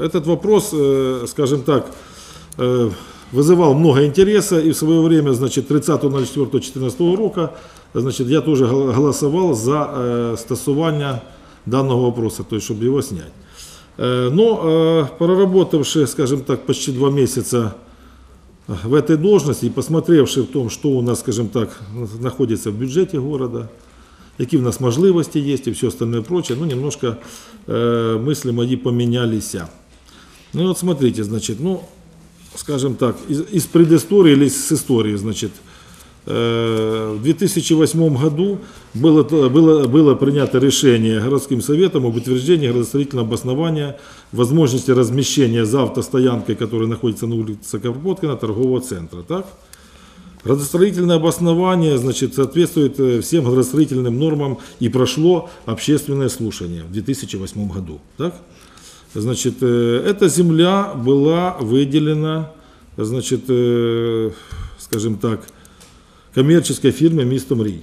Этот вопрос, э, скажем так, э, вызывал много интереса, и в свое время, значит, 30.04.2014 року, значит, я тоже гол- голосовал за э, стосування данного вопроса, то есть, чтобы его снять. Но, проработавши, скажем так, почти два месяца в этой должности и посмотревши в том, что у нас, скажем так, находится в бюджете города, какие у нас можливости есть и все остальное прочее, ну, немножко мысли мои поменялись. Ну, вот смотрите, значит, ну, скажем так, из, из предыстории или с истории, значит, э, в 2008 году было, было, было принято решение городским советом об утверждении градостроительного обоснования возможности размещения за автостоянкой, которая находится на улице Карпоткина, торгового центра. Так? Градостроительное обоснование значит, соответствует э, всем градостроительным нормам и прошло общественное слушание в 2008 году. Так? Значит, э, эта земля была выделена, значит, э, скажем так, коммерческой фирме «Мистом Ри»,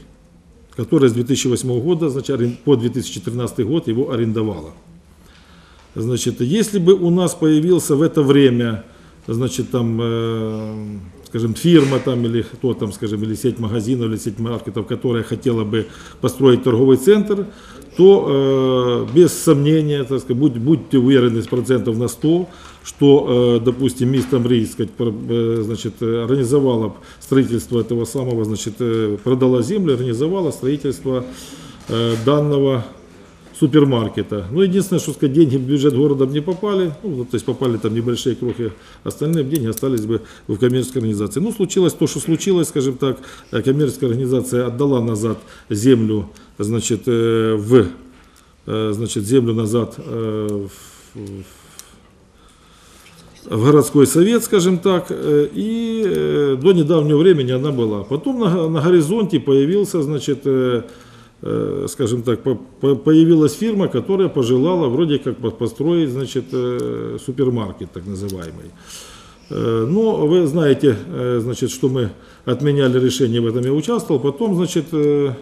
которая с 2008 года, значит, по 2013 год его арендовала. Значит, если бы у нас появился в это время, значит, там, э, скажем, фирма там или кто там, скажем, или сеть магазинов, или сеть маркетов, которая хотела бы построить торговый центр, то э, без сомнения, так сказать, будь- будьте уверены с процентов на 100, что, э, допустим, мистом Ри, сказать, про- э, значит, организовала строительство этого самого, значит, э, продала землю, организовала строительство э, данного супермаркета. Ну, единственное, что сказать, деньги в бюджет города б не попали, ну, то есть попали там небольшие крохи, остальные деньги остались бы в коммерческой организации. Ну, случилось то, что случилось, скажем так, э, коммерческая организация отдала назад землю, значит, э, в, э, значит, землю назад в- в городской совет, скажем так, и до недавнего времени она была. Потом на, на горизонте появился, значит, скажем так, по- по- появилась фирма, которая пожелала вроде как по- построить, значит, э, супермаркет так называемый. Э, Но вы знаете, э, значит, что мы отменяли решение, в этом я участвовал. Потом, значит, э,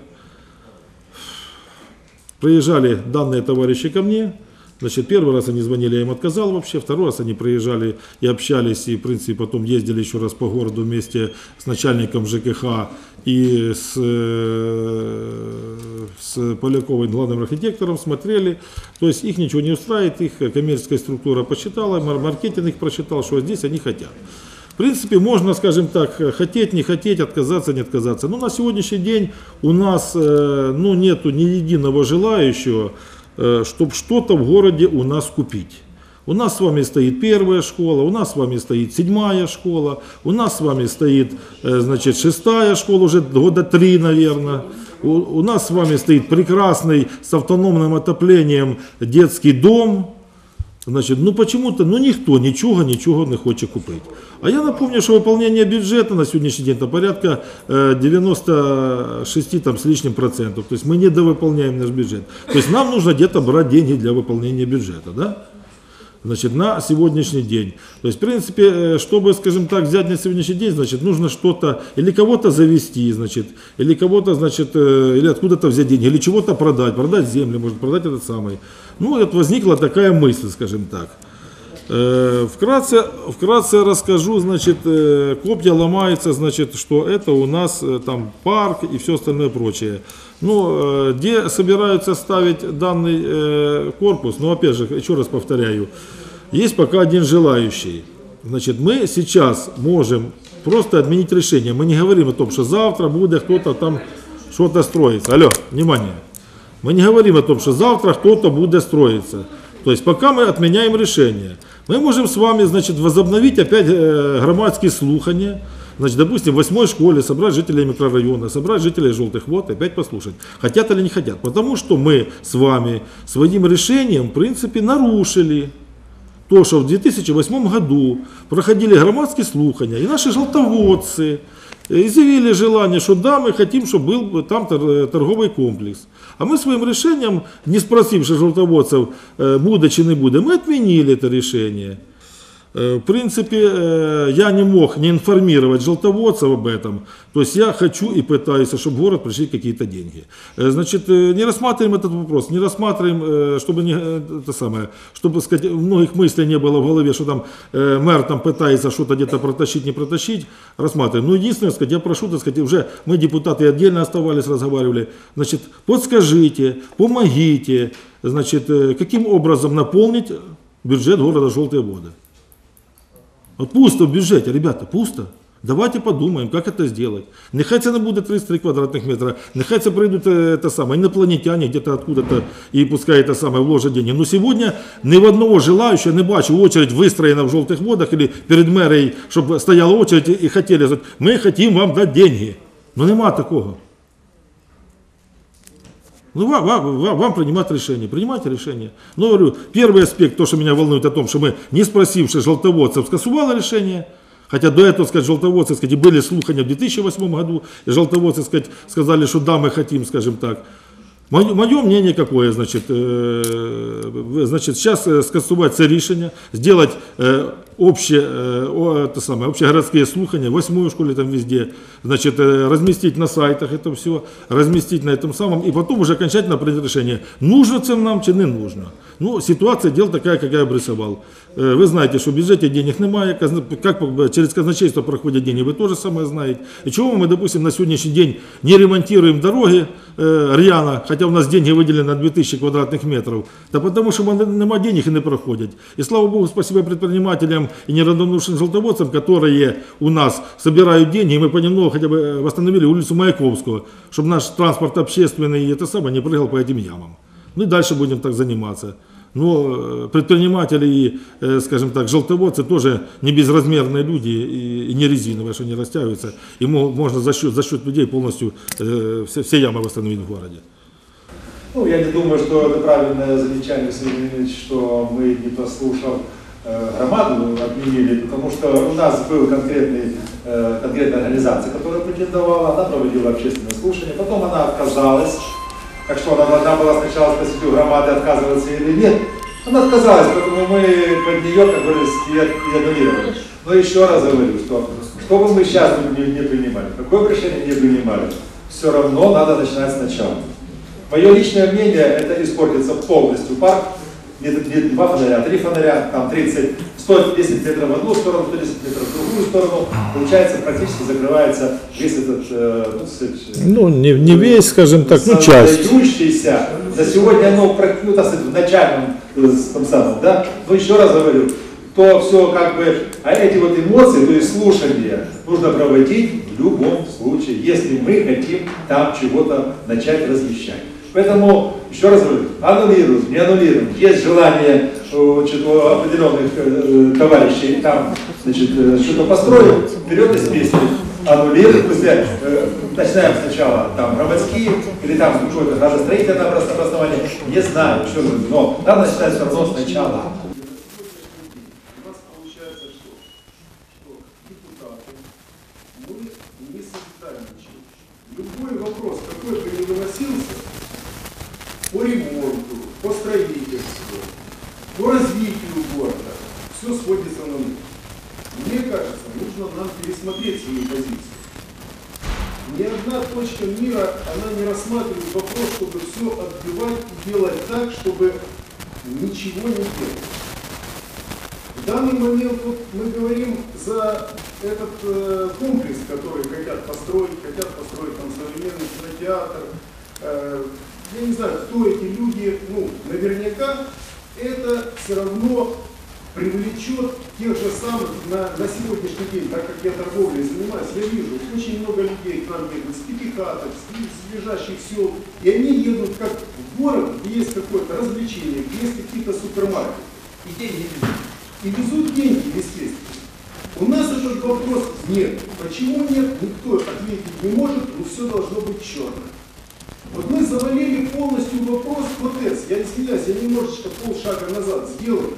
приезжали данные товарищи ко мне. Значит, первый раз они звонили, я им отказал вообще. Второй раз они приезжали и общались, и, в принципе, потом ездили еще раз по городу вместе с начальником ЖКХ и с, э, с Поляковым, главным архитектором, смотрели. То есть их ничего не устраивает, их коммерческая структура посчитала, мар- маркетинг их просчитал, что здесь они хотят. В принципе, можно, скажем так, хотеть, не хотеть, отказаться, не отказаться. Но на сегодняшний день у нас э, ну, нету ни единого желающего, чтобы что-то в городе у нас купить. У нас с вами стоит первая школа, у нас с вами стоит седьмая школа, у нас с вами стоит, э, значит, шестая школа, уже года три, наверное. У, у нас с вами стоит прекрасный с автономным отоплением детский дом, Значит, ну почему-то, ну никто ничего, ничего не хоче купити. А я напомню, що виконання бюджету на сьогоднішній день это порядка э, 96 там, с лишним процентов. То есть мы недовыполняем наш бюджет. То есть нам нужно где-то брать деньги для выполнения бюджета. Да? Значит, на сегодняшний день. То есть, в принципе, э, чтобы, скажем так, взять на сегодняшний день, значит, нужно что-то, или кого-то завести, значит, или кого-то, значит, э, или откуда-то взять деньги, или чего-то продать, продать землю, может, продать этот самый. Ну, вот возникла такая мысль, скажем так. Э, Вкратце, вкратце расскажу, значит, копья ломаются, значит, что это у нас там парк и все остальное прочее. Ну, э, где собираются ставить данный э, корпус, ну, опять же, еще раз повторяю, есть пока один желающий. Значит, мы сейчас можем просто отменить решение. Мы не говорим о том, что завтра будет кто-то там что-то строиться. Алло, внимание. Мы не говорим о том, что завтра кто-то будет строиться. То есть пока мы отменяем решение, мы можем с вами, значит, возобновить опять э, громадские слухания, значит, допустим, в восьмой школе собрать жителей микрорайона, собрать жителей желтых вод, и опять послушать, хотят или не хотят. Потому что мы с вами своим решением, в принципе, нарушили то, что в 2008 году проходили громадские слухания, и наши желтоводцы э, изъявили желание, что да, мы хотим, чтобы был бы там тор- торговый комплекс. А мы своим решением, не спросивши желтоводцев, э, буде чи не буде, мы отменили это решение. Э, В принципе, э, я не мог не информировать желтоводцев об этом. То есть я хочу и пытаюсь, чтобы в город пришли какие-то деньги. Э, Значит, не рассматриваем этот вопрос, не рассматриваем, чтобы не, это самое, чтобы сказать, многих мыслей не было в голове, что там мэр там пытается что-то где-то протащить, не протащить, рассматриваем. Но единственное, сказать, я прошу, так сказать, уже мы депутаты отдельно оставались, разговаривали, значит, подскажите, помогите, значит, каким образом наполнить бюджет города Желтые воды. Вот пусто в бюджете, ребята, пусто. Давайте подумаем, как это сделать. Нехай це не буде 33 квадратных метра, нехай це прийдуть е, те саме, инопланетяне где-то откуда-то и пускай это самое вложат деньги. Но сегодня ни в одного желающего не бачу очередь выстроена в желтых водах или перед мерией, чтобы стояла очередь и хотели, мы хотим вам дать деньги. Ну нема такого. Ну, вам, вам, вам, вам принимать решение. Принимайте решение. Но говорю, первый аспект, то, что меня волнует о том, что мы, не спросивши желтоводцев, скасували решение. Хотя до этого, сказать, желтоводцы, сказать, были слухания в 2008 году, и желтоводцы, сказать, сказали, что да, мы хотим, скажем так. Мое, мое мнение какое, значит, э, значит, сейчас э, скасувати це рішення, сделать э, общее, э, это самое, общегородские слухания, в восьмой школе там везде, значит, э, разместить на сайтах это все, разместить на этом самом, и потом уже окончательно принять решение, нужно это нам чи не нужно. Ну, ситуация, дел такая, как я обрисовал. Э, Вы знаете, что в бюджете денег немає, как через казначейство проходят деньги, вы тоже самое знаете. И чего мы, допустим, на сегодняшний день не ремонтируем дороги э, рьяно, хотя у нас деньги выделены на 2000 квадратных метров? Да потому что мы- нема денег и не проходят. И слава богу, спасибо предпринимателям и неравнодушным желтоводцам, которые у нас собирают деньги, и мы понемногу хотя бы э, восстановили улицу Маяковского, чтобы наш транспорт общественный и это самое не прыгал по этим ямам. Ну и дальше будем так заниматься. Но э, предприниматели и, э, скажем так, желтоводцы тоже не безразмерные люди и, не резиновые, что не растягиваются. И мо- можно за счет, за счет людей полностью э, все, все ямы восстановить в городе. Ну, я не думаю, что это правильное замечание, Леонидович, что мы, не послушав громаду, отменили, потому что у нас был конкретный, конкретная организация, которая претендовала, она проводила общественное слушание, потом она отказалась, так что она должна была сначала спросить у громады, отказываться или нет. Она отказалась, поэтому мы под нее, как говорится, и аннулировали. Но еще раз говорю, что что бы мы сейчас не, не принимали, какое решение не принимали, все равно надо начинать сначала. Мое личное мнение, это испортится полностью парк. Не, не два фонаря, три фонаря, там 30, 110 метров в одну сторону, 110 метров в другую сторону. Получается, практически закрывается весь этот, э, ну, сказать, Ну, не, не весь, скажем так, ну, часть. создающийся. За сегодня, про- ну, так сказать, в начальном э, том самом, да, но еще раз говорю, то все как бы, а эти вот эмоции, то есть слушание, нужно проводить в любом случае, если мы хотим там чего-то начать размещать. Поэтому, еще раз говорю, аннулируем, не аннулируем. Есть желание значит, у определенных э, товарищей там значит, э, что-то построить, вперед из песни. Аннулируем, пусть э, начинаем сначала там громадские или там какое-то градостроительное обоснование, не знаю, что, но надо начинать все равно сначала. У нас получается что? Что депутаты, мы не солидарничаем. Любой вопрос, какой бы ни выносился, по ремонту, по строительству, по развитию города, все сводится на них. Мне кажется, нужно нам пересмотреть свою позицию. Ни одна точка мира, она не рассматривает вопрос, чтобы все отбивать и делать так, чтобы ничего не делать. В данный момент вот мы говорим за этот э, комплекс, который хотят построить, хотят построить там современный кинотеатр. Э, я не знаю, кто эти люди, ну, наверняка это все равно привлечет тех же самых на, на сегодняшний день, так как я торговлей занимаюсь, я вижу, очень много людей к нам едут с Пятихаток, с, с ближайших сел, и они едут как в город, где есть какое-то развлечение, где есть какие-то супермаркеты. И деньги везут. И везут деньги, естественно. У нас этот вопрос нет. Почему нет, никто ответить не может, но все должно быть черно. Вот мы завалили полностью вопрос КОТЭС. Я извиняюсь, я немножечко полшага назад сделаю.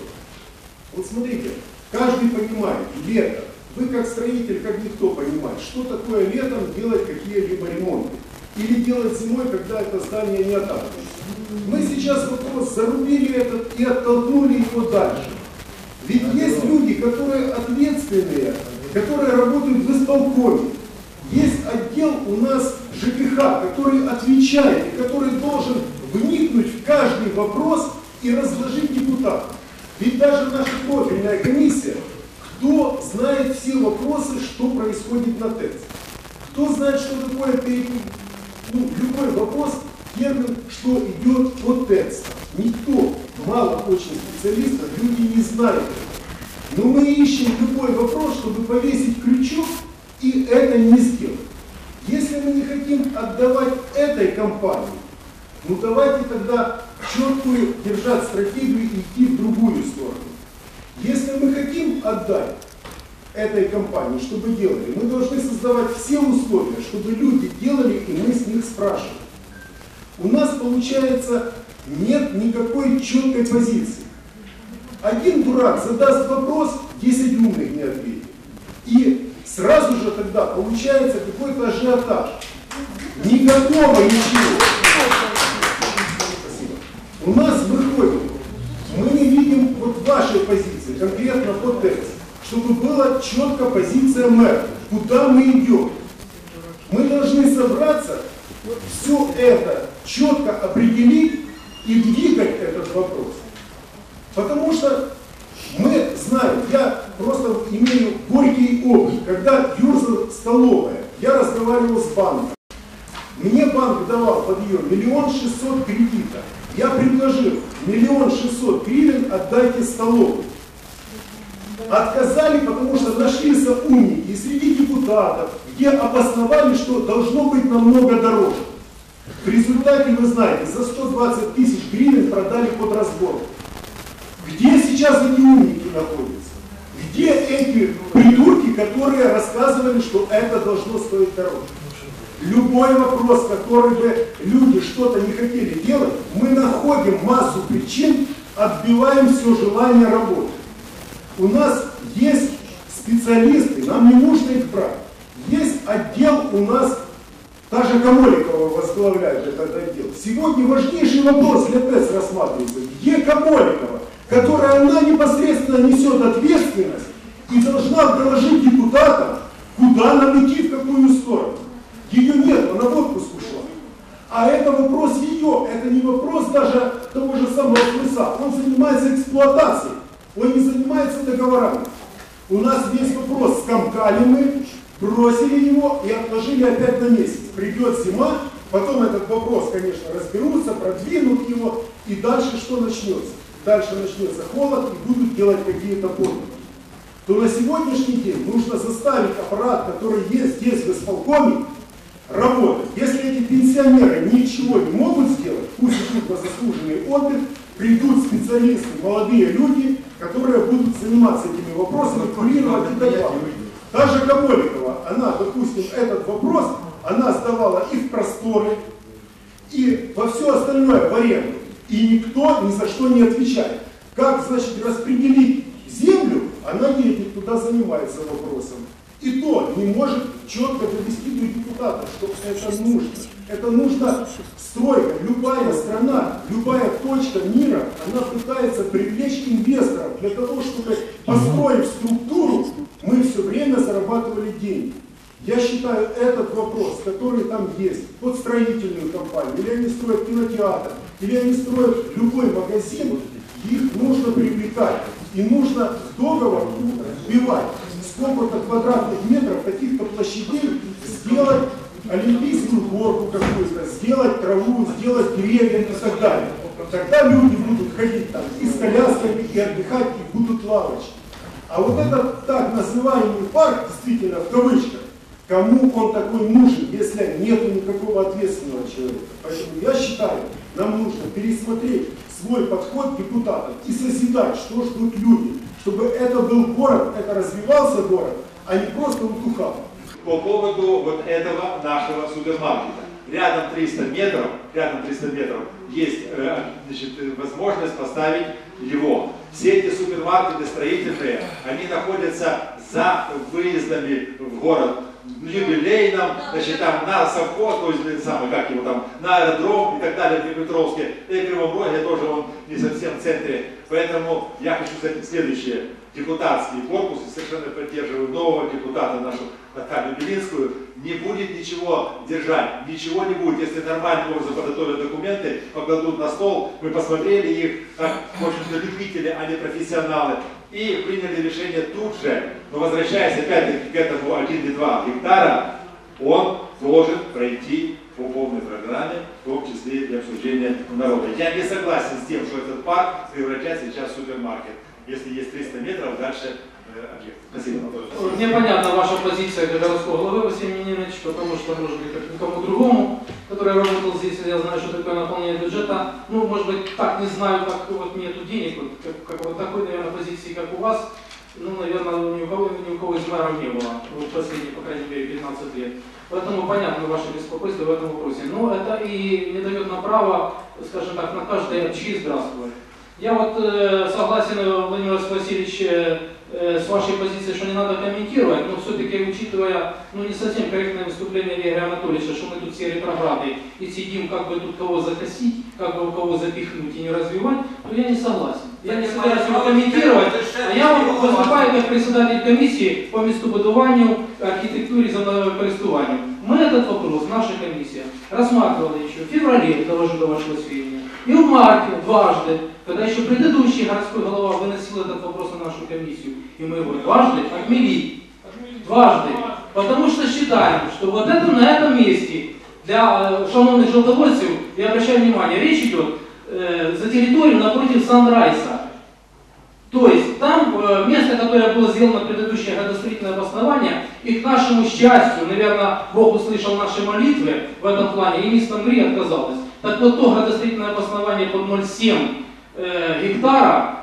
Вот смотрите, каждый понимает, лето. Вы как строитель, как никто понимает, что такое летом делать какие-либо ремонты. Или делать зимой, когда это здание не отапливается. Мы сейчас вопрос зарубили этот и оттолкнули его дальше. Ведь есть люди, которые ответственные, которые работают в исполкоме. Есть отдел у нас ЖКХ, который отвечает который должен вникнуть в каждый вопрос и разложить депутатам. Ведь даже наша профильная комиссия, кто знает все вопросы, что происходит на ТЭЦ? Кто знает, что такое пере- ну, любой вопрос, термин, что идет по ТЭЦ? Никто, мало очень специалистов, люди не знают. Но мы ищем любой вопрос, чтобы повесить крючок и это не сделать. Если мы не хотим отдавать этой компании, ну давайте тогда четкую держать стратегию и идти в другую сторону. Если мы хотим отдать этой компании, чтобы делали, мы должны создавать все условия, чтобы люди делали, и мы с них спрашивали. У нас, получается, нет никакой четкой позиции. Один дурак задаст вопрос, 10 умных не ответит. И сразу же тогда получается какой-то ажиотаж. Никакого ничего. Спасибо. У нас выходит, мы не видим вот вашей позиции, конкретно по тексту, чтобы была четкая позиция мэра, куда мы идем. Мы должны собраться, все это четко определить и двигать этот вопрос. Потому что мы знаем, я просто имею горький опыт, когда юрзала столовая, я разговаривал с банком. Мне банк давал под ее миллион шестьсот кредита. Я предложил миллион шестьсот гривен отдайте столовую. Отказали, потому что нашлись умники среди депутатов, где обосновали, что должно быть намного дороже. В результате, вы знаете, за 120 тысяч гривен продали под разбор. Где сейчас эти умники находятся? Где эти придурки, которые рассказывали, что это должно стоить дороже? Любой вопрос, который бы люди что-то не хотели делать, мы находим массу причин, отбиваем все желание работать. У нас есть специалисты, нам не нужно их брать. Есть отдел у нас, та же Камоликова возглавляет этот отдел. Сегодня важнейший вопрос для ТЭС рассматривается. Где Камоликова, которая она непосредственно несет ответственность и должна доложить депутатам, куда нам идти, в какую сторону. Ее нет, она в отпуск ушла. А это вопрос ее, это не вопрос даже того же самого Хлыса. Он занимается эксплуатацией, он не занимается договорами. У нас весь вопрос скомкали мы, бросили его и отложили опять на месяц. Придет зима, потом этот вопрос, конечно, разберутся, продвинут его, и дальше что начнется? Дальше начнется холод и будут делать какие-то подвиги. То на сегодняшний день нужно заставить аппарат, который есть здесь в исполкоме, работать. Если эти пенсионеры ничего не могут сделать, пусть идут на заслуженный отдых, придут специалисты, молодые люди, которые будут заниматься этими вопросами, курировать и так далее. Та же Камоликова, она, допустим, этот вопрос, она сдавала и в просторы, и во все остальное в аренду. И никто ни за что не отвечает. Как, значит, распределить землю, она едет туда, занимается вопросом. И то не может четко довести до депутата, что это нужно. Это нужно стройка. Любая страна, любая точка мира, она пытается привлечь инвесторов для того, чтобы, построив структуру, мы все время зарабатывали деньги. Я считаю этот вопрос, который там есть, под строительную компанию, или они строят кинотеатр, или они строят любой магазин, их нужно привлекать. И нужно в договор вбивать, сколько-то квадратных метров, каких-то площадей, сделать олимпийскую горку какую-то, сделать траву, сделать деревья и так далее. Тогда люди будут ходить там и с колясками, и отдыхать, и будут лавочки. А вот этот так называемый парк, действительно, в кавычках, кому он такой нужен, если нет никакого ответственного человека. Поэтому я считаю, нам нужно пересмотреть свой подход к депутатам и созидать, что ждут люди, чтобы это был город, это развивался город, а не просто утухал. по поводу вот этого нашего супермаркета. Рядом 300 метров, рядом 300 метров есть э, значит, э, возможность поставить его. Все эти супермаркеты строительные, они находятся за выездами в город юбилейном, значит, там на совхоз, то есть, самое, как его там, на аэродром и так далее в Днепропетровске. И в Кривом Роге тоже он не совсем в центре. Поэтому я хочу сказать следующее. Депутатский корпус, и совершенно поддерживаю нового депутата нашу Наталью Белинскую, не будет ничего держать, ничего не будет, если нормальным образом подготовят документы, покладут на стол, мы посмотрели их, как, в общем-то, любители, а не профессионалы, и приняли решение тут же. Но возвращаясь опять-таки к этому 1 или 2 гектара, он должен пройти по полной программе, в том числе и обсуждения народа. Я не согласен с тем, что этот парк превращается сейчас в супермаркет. Если есть 300 метров, дальше э, объект. Спасибо. Мне понятна ваша позиция городского главы, Василий Мининович, потому что, может быть, как никому другому, который работал здесь, я знаю, что такое наполнение бюджета, ну, может быть, так не знаю, как вот нету денег, вот, как, как вот такой, наверное, позиции, как у вас, ну, наверное, ни у кого, ни у кого из мэров не было, вот последние, по крайней мере, 15 лет. Поэтому понятно ваше беспокойство в этом вопросе. Но это и не дает нам права, скажем так, на каждой очи здравствовать. Я вот э, согласен, э, Владимир Васильевич, э, э, с вашей позицией, что не надо комментировать, но все-таки учитывая, ну не совсем корректное выступление Игоря Анатольевича, что мы тут все ретрограды и сидим, как бы тут кого закосить, как бы у кого запихнуть и не развивать, то я не согласен. Я не собираюсь его комментировать, а я вот выступаю как председатель комиссии по містобудуванню, архітектурі і землекористуванню. Мы этот вопрос, наша комиссия, рассматривала еще в феврале, доложу до вашего сведения, и в марте дважды, когда еще предыдущий городской голова выносил этот вопрос на нашу комиссию, и мы его дважды отмели. Дважды. Потому что считаем, что вот это на этом месте для э, шановных желтовольцев, я обращаю внимание, речь идет э, за территорию напротив Санрайса. То есть там э, место, которое было сделано предыдущее градостроительное обоснование, и к нашему счастью, наверное, Бог услышал наши молитвы в этом плане, и мисс Мри отказалась. Так вот, то градостроительное обоснование под 0,7 э, гектара,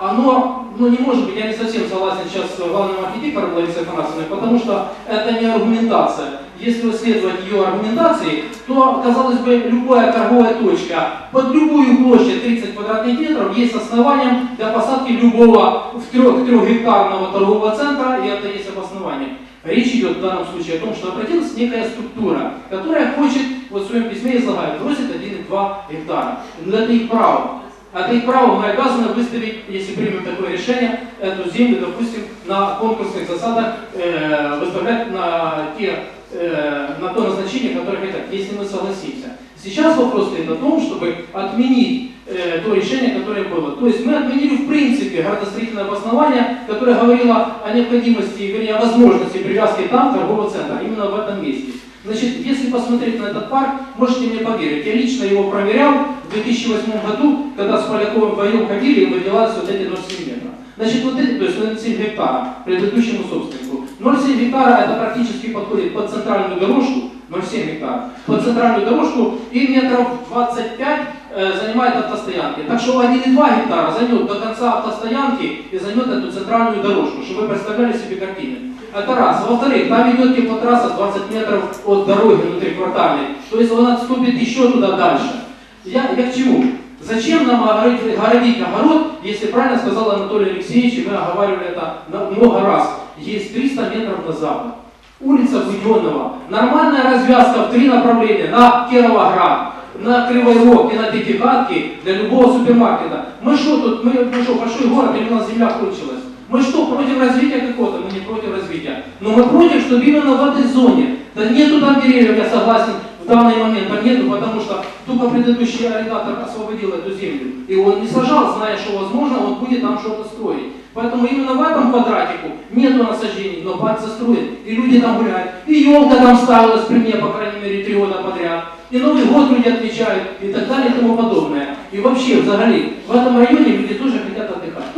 оно, ну не может быть, я не совсем согласен сейчас с главным архитектором Ларисой Афанасьевной, потому что это не аргументация. Если следовать ее аргументации, то, казалось бы, любая торговая точка под любую площадь 30 квадратных метров есть основанием для посадки любого в трех, трехгектарного торгового центра, и это есть обоснование. Речь идет в данном случае о том, что обратилась некая структура, которая хочет, вот в своем письме излагает, бросит 1,2 гектара. Но это их право. Это их право, мы обязаны выставить, если примем такое решение, эту землю, допустим, на конкурсных засадах, э, выставлять на, те, э, на то назначение, которое хотят, если мы согласимся. Сейчас вопрос стоит о том, чтобы отменить э, то решение, которое было. То есть мы отменили в принципе градостроительное обоснование, которое говорило о необходимости, вернее, о возможности привязки там торгового центра, именно в этом месте. Значит, если посмотреть на этот парк, можете мне поверить, я лично его проверял в 2008 году, когда с Поляковым вдвоем ходили и выделялись вот эти 0,7 метра. Значит, вот эти, то есть 0,7 гектара предыдущему собственнику. 0,7 гектара это практически подходит под центральную дорожку, 0,7 гектара, под центральную дорожку и метров 25 э, занимает автостоянки. Так что 1,2 гектара займет до конца автостоянки и займет эту центральную дорожку, чтобы вы представляли себе картины. Это раз. Во-вторых, там идет теплотрасса 20 метров от дороги внутриквартальной. То есть он отступит еще туда дальше. Я, я к чему? Зачем нам огородить, городить огород, если правильно сказал Анатолий Алексеевич, и мы оговаривали это много раз, есть 300 метров на запад. Улица Буденного. Нормальная развязка в три направления. На Кировоград, на Кривой Рог и на Пятихатки для любого супермаркета. Мы что тут, мы, мы что, большой город или у нас земля кончилась? Мы что, против развития какого-то? Мы не против развития. Но мы против, чтобы именно в этой зоне. Да нету там деревьев, я согласен, в данный момент там нету, потому что только предыдущий арендатор освободил эту землю. И он не сажал, зная, что возможно, он будет там что-то строить. Поэтому именно в этом квадратику нету насаждений, но парк застроен. И люди там гуляют. И елка там ставилась при мне, по крайней мере, три года подряд. И Новый год люди отмечают, и так далее, и тому подобное. И вообще, взагалі, в этом районе люди тоже хотят.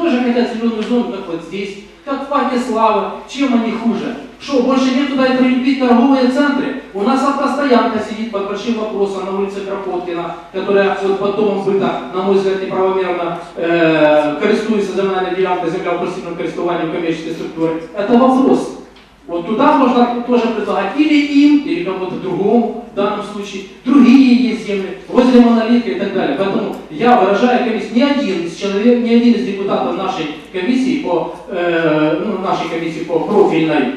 Тоже хотят зеленую зону, как вот здесь, как в парке Славы. Чем они хуже? Что, больше нет туда и прилепить торговые центры? У нас автостоянка сидит под большим вопросом на улице Кропоткина, которая вот под домом на мой взгляд, неправомерно э, користуется земельной делянкой, земля в користувании коммерческой структуры. Это вопрос. Вот туда можно тоже предлагать или им, или кому-то другому, в данном случае, другие есть земли, возле монолитка и так далее. Поэтому я выражаю комиссию, ни один из человек, ни один из депутатов нашей комиссии по, э, ну, нашей комиссии по профильной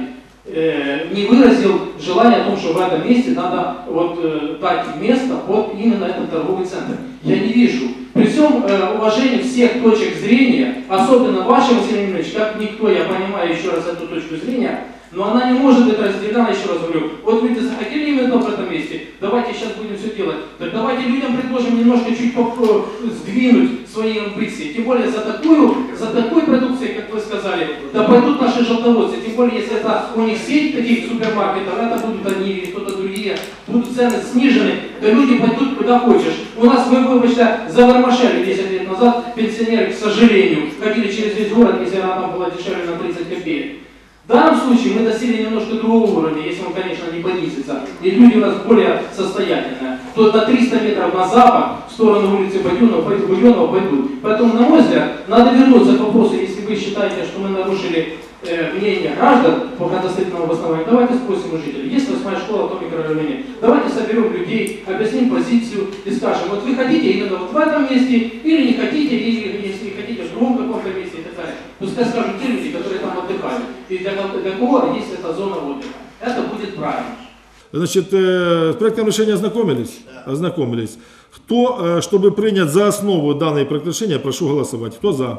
э, не выразил желание о том, что в этом месте надо вот, э, дать место под именно этот торговый центр. Я не вижу. При всем э, уважении всех точек зрения, особенно вашего, Василий как никто, я понимаю еще раз эту точку зрения, но она не может быть разделена, еще раз говорю. Вот люди захотели именно в этом месте, давайте сейчас будем все делать. Так давайте людям предложим немножко чуть э, сдвинуть свои амбиции. Тем более за такую, за такой продукцией, как вы сказали, да пойдут наши желтоводцы. Тем более, если это у них сеть таких супермаркетов, это будут они или кто-то другие, будут цены снижены, то люди пойдут куда хочешь. У нас, мы, выбачте, завермашели 10 лет назад, пенсионеры, к сожалению, ходили через весь город, если она там была дешевле на 30 копеек. В данном случае мы достигли немножко другого уровня, если он, конечно, не понизится, и люди у нас более состоятельные, то на 300 метров на запад, в сторону улицы Буденова, пойдут, Буденова пойдут. Поэтому, на мой взгляд, надо вернуться к вопросу, если вы считаете, что мы нарушили э, мнение граждан по кадастровому обоснованию, давайте спросим у жителей, есть восьмая школа в том микрорайоне, давайте соберем людей, объясним позицию и скажем, вот вы хотите именно вот в этом месте, или не хотите, или если хотите в другом каком-то месте и так далее. Пускай скажут те люди, которые там отдыхают, и для, кого- для кого есть эта зона отдыха. Это будет правильно. Значит, э, с проектом решения ознакомились? Ознакомились. Кто, э, чтобы принять за основу данный проект решения, прошу голосовать. Кто за?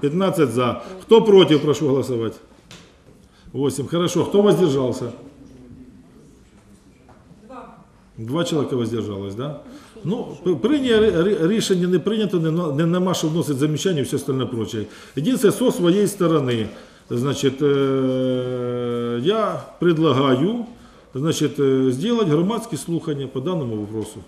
15 за. Кто против, прошу голосовать. 8. Хорошо. Кто воздержался? Два человека воздержалось, да? Ну, п- прийняли рі- рішення не прийнято, не, на- не нема що вносить замічання і все остальне прочее. Єдине, со своєї сторони, значить, е, я предлагаю, значить, е, сделать громадські слухання по даному вопросу.